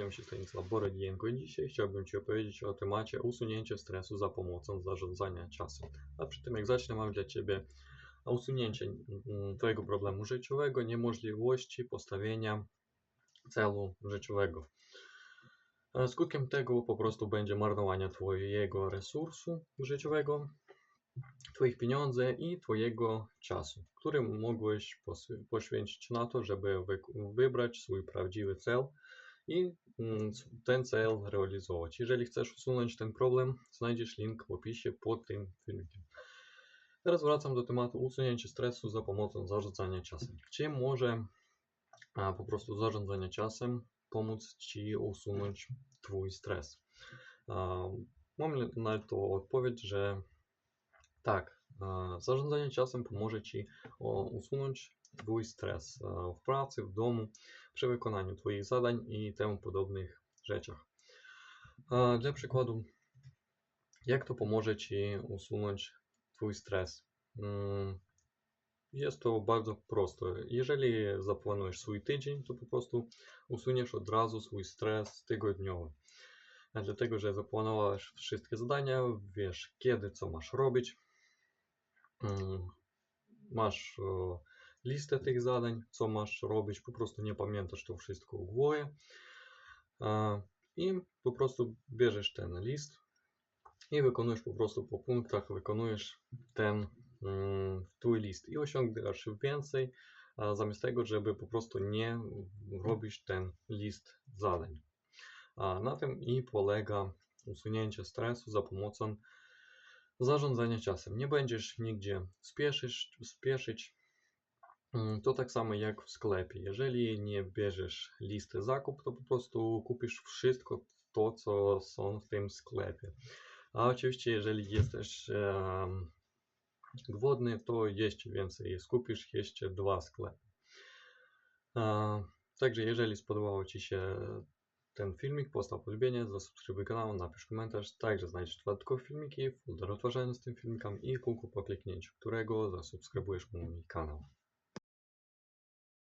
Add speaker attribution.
Speaker 1: nazywam się Stanisław Borodienko i dzisiaj chciałbym Ci opowiedzieć o temacie usunięcia stresu za pomocą zarządzania czasem. A przy tym jak zacznę mam dla Ciebie usunięcie mm, Twojego problemu życiowego, niemożliwości postawienia celu życiowego. E, Skutkiem tego po prostu będzie marnowanie Twojego resursu życiowego, Twoich pieniędzy i Twojego czasu, który mogłeś poświęcić na to, żeby wy- wybrać swój prawdziwy cel i mm, ten cel realizować. Jeżeli chcesz usunąć ten problem, znajdziesz link w opisie pod tym filmikiem. Teraz wracam do tematu usunięcia stresu za pomocą zarządzania czasem. Czym może a, po prostu zarządzanie czasem pomóc Ci usunąć Twój stres? A, Mam na to odpowiedź, że tak, zarządzanie czasem pomoże Ci usunąć Twój stres w pracy, w domu, przy wykonaniu Twoich zadań i temu podobnych rzeczach. Dla przykładu, jak to pomoże Ci usunąć Twój stres? Mm, Jest to bardzo proste. Jeżeli zaplanujesz swój tydzień, to po prostu usuniesz od razu swój stres tygodniowy. Dlatego, że zaplanowałeś wszystkie zadania, wiesz kiedy, co masz robić, masz e, listę tych zadań, co masz robić, po prostu nie pamiętasz to wszystko w głowie E, i po prostu bierzesz ten list i wykonujesz po prostu po punktach, wykonujesz ten mm, twój list i osiągasz więcej, zamiast tego, żeby po prostu nie robić ten list zadań. Na tym i polega usunięcie stresu za pomocą zarządzania czasem. Nie będziesz nigdzie spieszyć, spieszyć. Mm, To tak samo jak w sklepie. Jeżeli nie bierzesz listy zakup, to po prostu kupisz wszystko to, co są w tym sklepie. A oczywiście, jeżeli jesteś em, głodny, to jeszcze więcej skupisz jeszcze dwa sklepy. E, Także jeżeli spodobał Ci się ten filmik, postaw ulubienie, zasubskrybuj kanał, napisz komentarz. Także znajdziesz dodatkowe filmiki, folder odtwarzania z tym filmikami i kółko po kliknięciu którego zasubskrybujesz mój kanał.